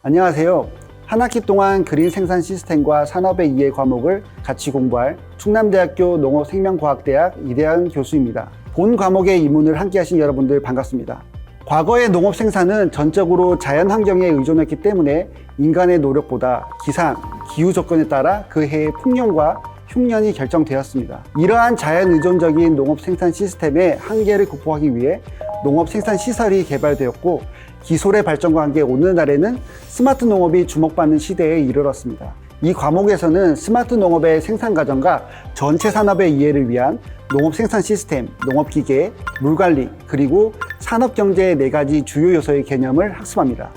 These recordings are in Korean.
안녕하세요. 한 학기 동안 그린 생산 시스템과 산업의 이해 과목을 같이 공부할 충남대학교 농업생명과학대학 이대한 교수입니다. 본 과목의 이문을 함께 하신 여러분들 반갑습니다. 과거의 농업 생산은 전적으로 자연 환경에 의존했기 때문에 인간의 노력보다 기상, 기후 조건에 따라 그 해의 풍년과 흉년이 결정되었습니다. 이러한 자연 의존적인 농업 생산 시스템의 한계를 극복하기 위해 농업 생산 시설이 개발되었고 기술의 발전과 함께 오늘날에는 스마트 농업이 주목받는 시대에 이르렀습니다. 이 과목에서는 스마트 농업의 생산 과정과 전체 산업의 이해를 위한 농업 생산 시스템, 농업 기계, 물 관리, 그리고 산업 경제의 네 가지 주요 요소의 개념을 학습합니다.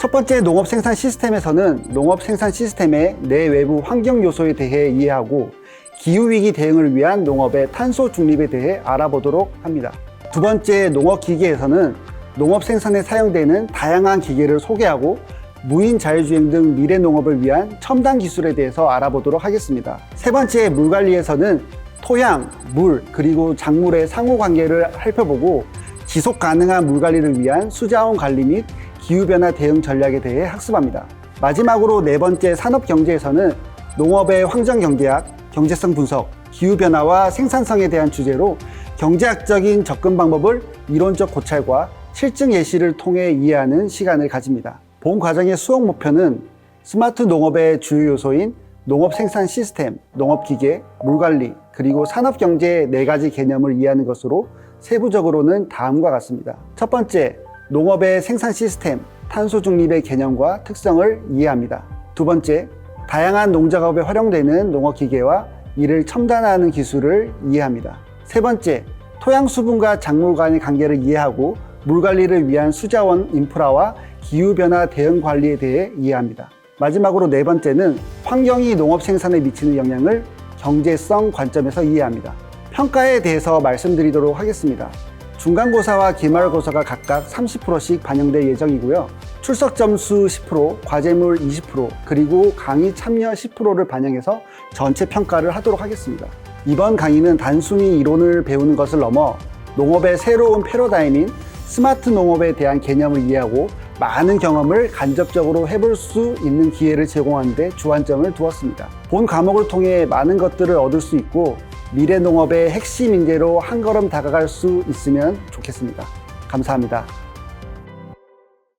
첫 번째 농업 생산 시스템에서는 농업 생산 시스템의 내외부 환경 요소에 대해 이해하고 기후 위기 대응을 위한 농업의 탄소 중립에 대해 알아보도록 합니다. 두 번째 농업 기계에서는 농업 생산에 사용되는 다양한 기계를 소개하고 무인 자율주행 등 미래 농업을 위한 첨단 기술에 대해서 알아보도록 하겠습니다. 세 번째 물 관리에서는 토양, 물, 그리고 작물의 상호 관계를 살펴보고 지속 가능한 물 관리를 위한 수자원 관리 및 기후변화 대응 전략에 대해 학습합니다. 마지막으로 네 번째 산업 경제에서는 농업의 환경 경제학, 경제성 분석, 기후변화와 생산성에 대한 주제로 경제학적인 접근 방법을 이론적 고찰과 실증 예시를 통해 이해하는 시간을 가집니다. 본 과정의 수업 목표는 스마트 농업의 주요 요소인 농업 생산 시스템, 농업 기계, 물 관리, 그리고 산업 경제의 네 가지 개념을 이해하는 것으로 세부적으로는 다음과 같습니다. 첫 번째, 농업의 생산 시스템, 탄소 중립의 개념과 특성을 이해합니다. 두 번째, 다양한 농작업에 활용되는 농업 기계와 이를 첨단화하는 기술을 이해합니다. 세 번째, 토양 수분과 작물 간의 관계를 이해하고 물 관리를 위한 수자원 인프라와 기후변화 대응 관리에 대해 이해합니다. 마지막으로 네 번째는 환경이 농업 생산에 미치는 영향을 경제성 관점에서 이해합니다. 평가에 대해서 말씀드리도록 하겠습니다. 중간고사와 기말고사가 각각 30%씩 반영될 예정이고요. 출석 점수 10%, 과제물 20%, 그리고 강의 참여 10%를 반영해서 전체 평가를 하도록 하겠습니다. 이번 강의는 단순히 이론을 배우는 것을 넘어 농업의 새로운 패러다임인 스마트 농업에 대한 개념을 이해하고 많은 경험을 간접적으로 해볼 수 있는 기회를 제공하는 데 주안점을 두었습니다. 본 과목을 통해 많은 것들을 얻을 수 있고 미래 농업의 핵심 인재로 한 걸음 다가갈 수 있으면 좋겠습니다. 감사합니다.